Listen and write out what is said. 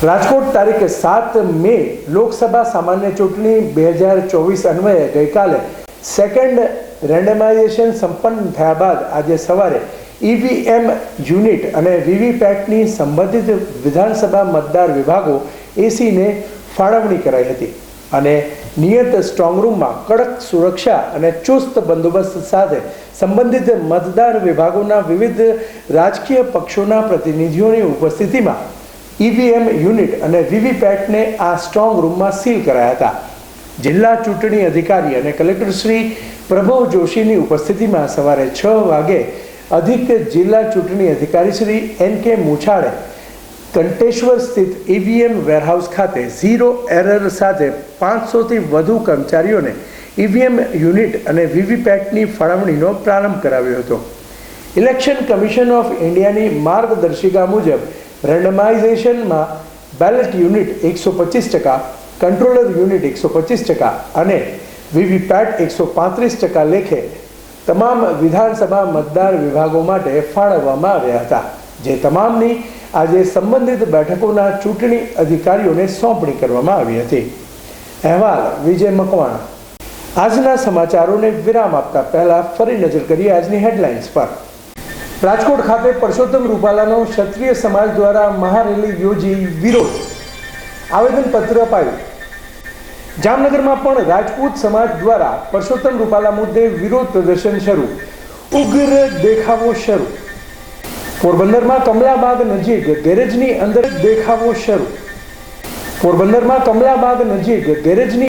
રાજકોટ તારીખ સાત મે લોકસભા સામાન્ય ચૂંટણી બે હજાર ચોવીસ અન્વયે ગઈકાલે સેકન્ડ રેન્ડમાઇઝેશન સંપન્ન થયા બાદ આજે સવારે ઈવીએમ યુનિટ અને વીવીપેટની સંબંધિત વિધાનસભા મતદાર વિભાગો એસીને ફાળવણી કરાઈ હતી અને નિયત સ્ટ્રોંગ રૂમમાં કડક સુરક્ષા અને ચુસ્ત બંદોબસ્ત સાથે સંબંધિત મતદાર વિભાગોના વિવિધ રાજકીય પક્ષોના પ્રતિનિધિઓની ઉપસ્થિતિમાં ઈવીએમ યુનિટ અને વીવીપેટને આ સ્ટ્રોંગ રૂમમાં સીલ કરાયા હતા. જિલ્લા ચૂંટણી અધિકારી અને કલેક્ટર શ્રી પ્રભવ જોશીની ઉપસ્થિતિમાં સવારે છ વાગે અધિક જિલ્લા ચૂંટણી અધિકારી શ્રી એન કે મુછાળે કંટેશ્વર સ્થિત ઈવીએમ વેરહાઉસ ખાતે ઝીરો એરર સાથે પાંચસોથી વધુ કર્મચારીઓને ઈવીએમ યુનિટ અને વીવીપેટની ફાળવણીનો પ્રારંભ કરાવ્યો હતો. ઇલેક્શન કમિશન ઓફ ઇન્ડિયાની માર્ગદર્શિકા મુજબ રેન્ડમાઇઝેશનમાં બેલેટ યુનિટ એકસો પચીસ ટકા કંટ્રોલર યુનિટ એકસો પચીસ ટકા અને વીવીપેટ એકસો પાંત્રીસ ટકા લેખે તમામ વિધાનસભા મતદાર વિભાગો માટે ફાળવવામાં આવ્યા હતા. જે તમામની આજે સંબંધિત બેઠકોના ચૂંટણી અધિકારીઓને સોંપણી કરવામાં આવી હતી. અહેવાલ વિજય મકવાણા. આજના સમાચારોને વિરામ આપતા પહેલા ફરી નજર કરીએ આજની હેડલાઇન્સ પર. રાજકોટ ખાતે પરસોત્તમ રૂપાલાનો ક્ષત્રિય સમાજ દ્વારા મહારેલી યોજી વિરોધ. આવેદનપત્ર અપાયું. જામનગરમાં પણ રાજપૂત સમાજ દ્વારા પરસોત્તમ રૂપાલા મુદ્દે વિરોધ પ્રદર્શન શરૂ. ઉગ્ર દેખાવો શરૂ. પોરબંદરમાં કમલાબાગ નજીક ગેરેજની અંદર દેખાવો શરૂ. પોરબંદરમાં કમલાબાગ નજીક ગેરેજની